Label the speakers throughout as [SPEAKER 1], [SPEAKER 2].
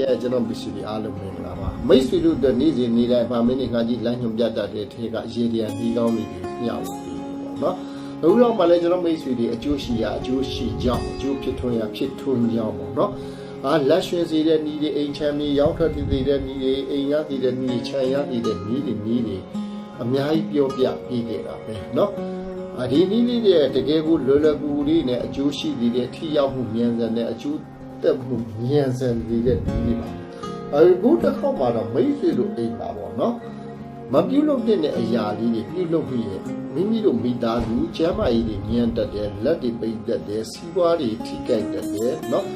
[SPEAKER 1] ရဲ့ကျွန်တော်ပစ္စည်းတွေအားလုံးမင်္ဂလာပါမိတ်ဆွေတို့အတွက်နေ့စဉ်နေ့တိုင်းဗာမင်းနေခါကြီးလမ်းညွှန်ပြတတ်တဲ့ထဲကရေဒီယံဒီကောင်းတွေမျှဝေပြီးပေါ့နော်အခုတော့မှလည်းကျွန်တော်မိတ်ဆွေတွေအကျိုးရှိရာအကျိုးရှိကြောင်းအကျိုးဖြစ်ထွန်းရာဖြစ်ထွန်းကြောင်းပေါ့နော်အာလက်ရွှင်စေတဲ့ဤတွေအိမ်ချမ်းမြေရောက်ထွက်တည်တဲ့ဤတွေအိမ်ရတည်တဲ့ဤတွေခြံရတည်တဲ့ဤတွေဤတွေအများကြီးပြောပြပြီးခဲ့တာပဲเนาะ အဒီနည်းလေးတွေတကယ်ကိုလွယ်လွယ်ကူကူလေးနဲ့အကျိုးရှိသေးတဲ့ထိရောက်မှုမြန်ဆန်တဲ့အကျိုး တက်မှုမြန်ဆန်သေးတဲ့နည်းလေးပါအခုတစ်ခေါက်မှာတော့မိတ်ဆွေတို့အိမ်ပါပေါ့နော်မပြုတ်လို့တဲ့အရာလေးတွေပြုတ်လို့ပြီးရင်မိမိတို့မိသားစုကျမ်းမာရေးတွေညံ့တက်တယ်လက်တွေပိတ်တက်တယ်စီးပွားတွေထိကြိုက်တက်တယ်နော်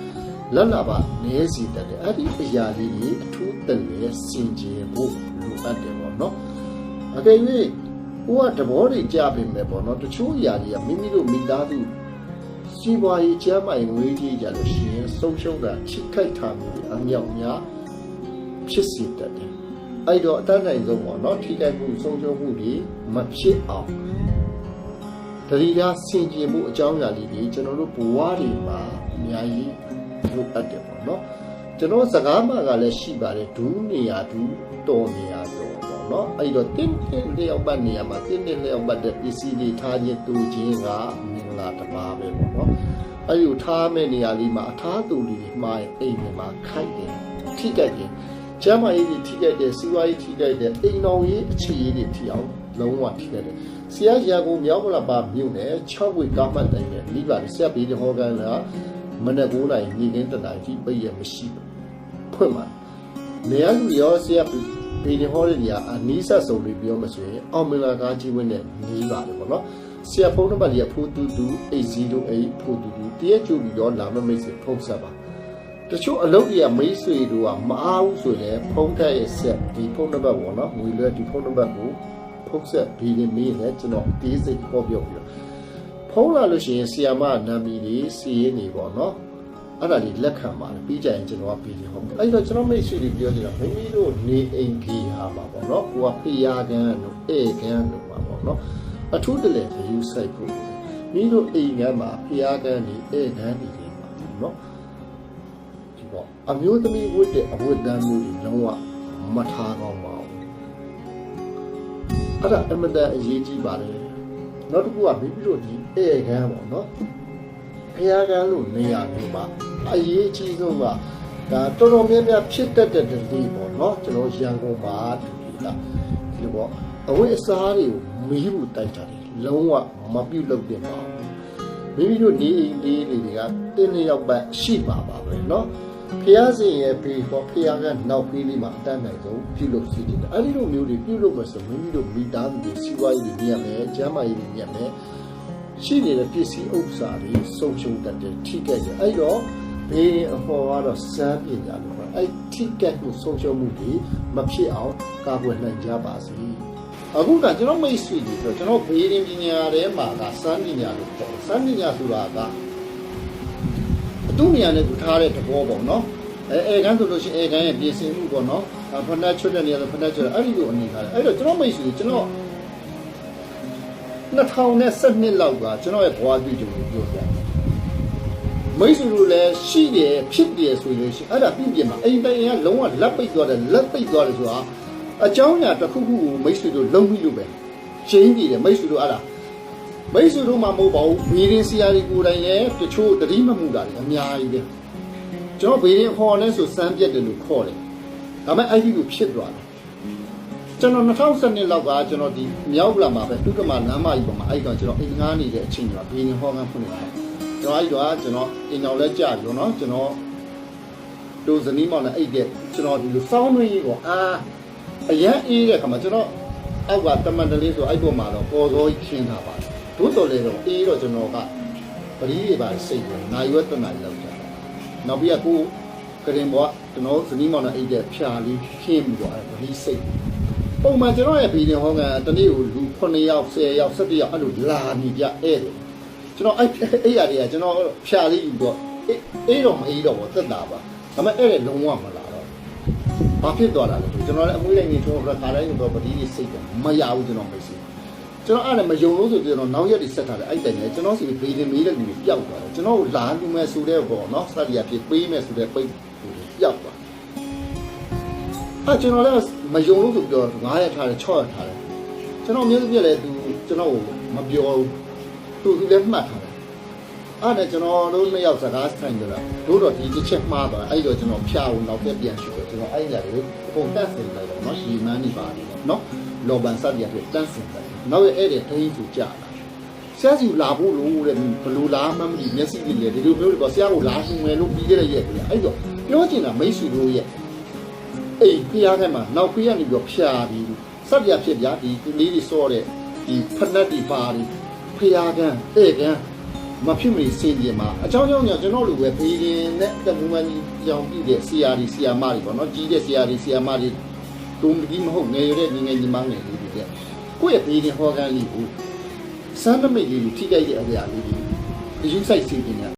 [SPEAKER 1] လက်လာပါနည်းစီတက်တယ်အဲ့ဒီအရာလေးတွေအထူးတက်လေစင်ကြယ်ဖို့လိုအပ်တယ်ပေါ့နော်အကယ်၍ကိုကတဘောတွေကြပြင်မယ်ပေါ့နော်တချို့အရာတွေကမိမိတို့မိသားစု စီးပွားရေးကျမ်းမာရေးငွေကြီးကြလို့ရှိရင်ဆုံးရှုံးတာချစ်ခိုက်တာမျိုးတွေအမြောက်များဖြစ်စေတတ်တယ်အဲ့တော့အတတ်နိုင်ဆုံးပေါ့နော်ထိခိုက်မှုဆုံးရှုံးမှုတွေမဖြစ်အောင်တတိယဆင်ခြင်မှုအကြောင်းအရာလေးတွေကျွန်တော်တို့ဘဝတွေမှာအများကြီးလိုအပ်တယ်ပေါ့နော်ကျွန်တော်စကားမှကလည်းရှိပါတယ်ဒူးနေရဒူးတော်နေရတော်ပေါ့နော်အဲ့တော့တင်းတင်းလျောက်ပတ်နေရမှာတင်းတင်းလျောက်ပတ်တဲ့ပစ္စည်းတွေထားခြင်းတူခြင်းကမင်္ဂ လာတစ်ပါးပဲပေါ့နော်အဲ့ဒီထားမဲ့နေရာလေးမှာအထားတူလေးတွေမှာအိမ်တွေမှာခိုက်တယ်ထိကြိုက်တယ်ကျမ်းမာရေးတွေထိကြိုက်တယ်စီးပွားရေးထိကြိုက်တယ်အိမ်တော်ရေးအခြေရေးတွေထိအောင်လုံးဝထိကြိုက်တယ်ဆရာရာကိုမြောက်မလာပါမြို့နယ်6ဝေကားမှတ်တိုင်နဲ့မိပါဆရာပေးတဲ့ဟောကန်ကမနေ့9နိုင်ညင်ကင်းတနိုင်ကြီးပြည့်ရမရှိဘူးဖွင့်ပါနေရာလူရောဆရာပေဒီဟောတဲ့နေရာအနီးဆက်ဆုံးလေးပြောမှဆိုရင်အောင်မင်္ဂလာကားကြီးဝင်းနဲ့နီးပါတယ်ပေါ့နော် ဆရာဖုန်းနံပါတ်လေးက422 808 422တရက်ကြိုပြီးတော့လာမမိတ်ဆွေဖုန်းဆက်ပါတချို့အလုပ်တွေကမိတ်ဆွေတို့ကမအားဘူးဆိုရင်ဖုန်းထက်ရဲ့ဆက်ဒီဖုန်းနံပါတ်ပေါ့နော်ငွေလွှဲဒီဖုန်းနံပါတ်ကိုဖုန်းဆက်ပြီးနေမင်းနဲ့ကျွန်တော်အသေးစိတ်ပေါ်ပြောပြီးတော့ဖုန်းလာလို့ရှိရင်ဆီယာမနာမည်လေးစီးရင်နေပေါ့နော်အဲ့ဒါလေးလက်ခံပါတယ်ပြီးကြရင်ကျွန်တော်ကပြီးတယ်ဟုတ်အဲ့တော့ကျွန်တော်မိတ်ဆွေတွေပြောနေတာမိမိတို့နေအိမ်ကြီးဟာပါပေါ့နော်ကိုကဖေးရကန်တို့ဧကန်တို့ပါပေါ့နော် အထူးတလဲယူဆိုင်ဖို့မိတို့အိမ်ကမှာဖေးရကန်နေဧကန်နေတယ်ပါပေါ့နော်ဒီပေါ့အမျိုးသမီးဝတ်တဲ့အဝတ်တန်းမျိုးတွေလုံးဝမထားကောင်းပါဘူးအဲ့ဒါအမတန်အရေးကြီးပါတယ်နောက်တစ်ခုကမိမိတို့ဒီဧကန်ပေါ့နော်ဖျားကန်းလို့နေရာမျိုးမှာအရေးအကြီးဆုံးကဒါတော်တော်များများဖြစ်တတ်တဲ့ဒီပေါ့နော်ကျွန်တော်ရန်ကုန်မှာတူတူလားဒီလိုပေါ့အဝိအစားတွေကိုမီး ဘူးတိုက်တာတယ်လုံးဝမပြုတ်လို့တင်ပါဘူးမိမိတို့နေအိမ်လေးတွေကတင်းနေရောက်ပတ်ရှိပါပါပဲเนาะဖျားစင်ရဲ့ဘေးပေါ့ဖျားကနောက်ပြီးလေးမှာအတန်းနိုင်ဆုံးပြုတ်လို့ရှိတယ်အဲ့ဒီလိုမျိုးတွေပြုတ်လို့မဆိုမိမိတို့မိသားစုတွေစီးပွားရေးတွေညံ့မယ်ကျန်းမာရေးတွေညံ့မယ် ရှိနေတဲ့ပစ္စည်းဥစ္စာတွေဆုံးရှုံးတတ်တယ်ထိကြိုက်တယ်အဲ့တော့ဘေးအဖော်ကတော့စမ်းပညာလို့ခေါ်အဲ့ထိကြိုက်မှုဆုံးရှုံးမှုတွေမဖြစ်အောင်ကာကွယ်နိုင်ကြပါစေ အခုကကျွန်တော်မိတ်ဆွေတွေဆိုကျွန်တော်ဘေးရင်ပညာထဲမှာကစမ်းပညာလို့ခေါ်တယ်စမ်းပညာဆိုတာကအတူဉာဏ်နဲ့သူထားတဲ့သဘောပေါ့နော်အဲအဲကန်းဆိုလို့ရှိရင်အဲကန်းရဲ့ပြင်ဆင်မှုပေါ့နော်ဖဏချွတ်တဲ့နေရာဆိုဖဏချွတ်အဲ့ဒီလိုအနေထားတယ်အဲ့တော့ကျွန်တော်မိတ်ဆွေတွေကျွန်တော်2012လောက်ကကျွန်တော်ရဲ့ဘဝတွေ့ကြုံကိုပြောပြတယ်မိတ်ဆွေတို့လည်းရှိတယ်ဖြစ်တယ်ဆိုရင်ရှိအဲ့ဒါပြပြမှာအိမ်တိုင်ကလုံးဝလက်ပိတ်သွားတယ်လက်ပိတ်သွားတယ်ဆိုတာ အကြောင်းအရာတစ်ခုခုကိုမိတ်ဆွေတို့လုံမိလို့ပဲရှင်းကြည့်တယ်မိတ်ဆွေတို့အဲ့ဒါမိတ်ဆွေတို့မှမဟုတ်ပါဘူးဘေးရင်ဆရာတွေကိုယ်တိုင်လည်းတချို့တတိမမှုတာတွေအများကြီးပဲကျွန်တော်ဘေးရင်ခေါ်လဲဆိုစမ်းပြက်တယ်လို့ခေါ်တယ်ဒါပေမဲ့အဲ့ဒီကိုဖြစ်သွားတယ်ကျွန်တော်2012လောက်ကကျွန်တော်ဒီမြောက်ဗလာမှာပဲတုက္ကမလမ်းမကြီးပေါ်မှာအဲ့ကောင်ကျွန်တော်အိမ်ငားနေတဲ့အချိန်မှာဘေးရင်ဟောကန်းဖွင့်နေတာကျွန်တော်အဲ့တော့ကျွန်တော်အိမ်အောင်လဲကြာပြီနော်ကျွန်တော်တို့ဇနီးမောင်နဲ့အိတ်တဲ့ကျွန်တော်ဒီလိုစောင်းသွင်းကြီးပေါ့အာ အရန်အေးတဲ့ခါမှာကျွန်တော်အောက်ကတမန်တလေးဆိုအဲ့ပေါ်မှာတော့ပေါ်စောကြီးခင်းတာပါဒို့တော်လေတော့အေးတော့ကျွန်တော်ကပရိတွေပါစိတ်တယ်နိုင်ရွက်တနာလောက်ကြတယ်နောက်ပြီးကကိုကရင်ဘောကျွန်တော်ဇနီးမောင်နဲ့အိတ်တဲ့ဖြာလေးခင်းပြီးတော့အဲ့ပရိစိတ်ပုံမှန်ကျွန်တော်ရဲ့ဘီဒင်ဟောကန်တနေ့ကိုလူ9ယောက်10ယောက်17ယောက်အဲ့လိုလာနေကြဧည့်တယ်ကျွန်တော်အဲ့အဲ့ရတွေကကျွန်တော်ဖြာလေးယူတော့အေးအေးတော့မအေးတော့ဘူးသက်တာပါဒါပေမဲ့အဲ့ဒါလုံးဝမလာတော့ ဘာဖြစ်သွားတာလဲကျွန်တော်လည်းအမွေးလိုက်နေထုံးခါခါတိုင်းတော့ပတိလေးစိတ်တယ်မရဘူးကျွန်တော်မရှိကျွန်တော်အဲ့ဒါမယုံလို့ဆိုကျွန်တော်နောက်ရက်တွေဆက်ထားတယ်အဲ့တိုင်လည်းကျွန်တော်စီဘီဒင်မေးတဲ့လူတွေပျောက်သွားတယ်ကျွန်တော်လာလူမဲ့ဆိုတဲ့ပေါ့နော်စသည်အဖြစ်ပေးမဲ့ဆိုတဲ့ပိတ်ပျောက်သွားဟာကျွန်တော်လည်းမယုံလို့ဆိုပြီးတော့9ရက်ထားတယ်6ရက်ထားတယ်ကျွန်တော်မျိုးပြည့်လဲသူကျွန်တော်မပြောဘူးသူသူလည်းမှတ်ထားတယ် အဲ့ဒါကျွန်တော်တို့နှစ်ယောက်စကားဆိုင်ကြတာတို့တော့ဒီတစ်ချက်မှားသွားအဲ့တော့ကျွန်တော်ဖျားအောင်နောက်ပြန်ပြန်ရှုတယ်ကျွန်တော်အဲ့လာကိုပုံတက်စင်လိုက်တော့နော်ရှီမန်းနေပါတယ်နော်လောဘန်စပ်ရပြတန်းစင်တယ်နောက်ရဲ့အဲ့ဒီထိုင်းသူကြတာဆရာစီလာဖို့လို့တဲ့ဘလို့လားမှမသိမျက်စိလေးရဒီလိုမျိုးတွေပေါ့ဆရာကိုလာရှင်မယ်လို့ပြီးခဲ့တဲ့ရက်ကြီးအဲ့တော့ပြောချင်တာမိတ်ဆွေတို့ရဲ့အေးပြားထဲမှာနောက်ပြရနေပြီးဖျားပြီးစပ်ရဖြစ်ပြဒီလေးတွေစောတဲ့ဒီဖက်နှက်ဒီပါတွေဖျားကန်ဧကန် မဖြစ်မစင်ပြေမှာအကြောင်းကြောင့်ကျွန်တော်တို့ပဲဘေးရင်နဲ့တမူမန်ကြီးကြောင်ပြည့်တဲ့ CRD ဆီယာမတွေပေါ့နော်ကြီးတဲ့ CRD ဆီယာမတွေဒုံကြီးမဟုတ်ငယ်ရတဲ့ငငယ်ညီမငယ်လေးတွေတဲ့ကိုယ့်ရဲ့ဘေးရင်ဟောကန်းလေးကိုစမ်းသမိတ်လေးကိုထိကြိုက်တဲ့အရာလေးတွေအယူဆိုင်စီတင်ရ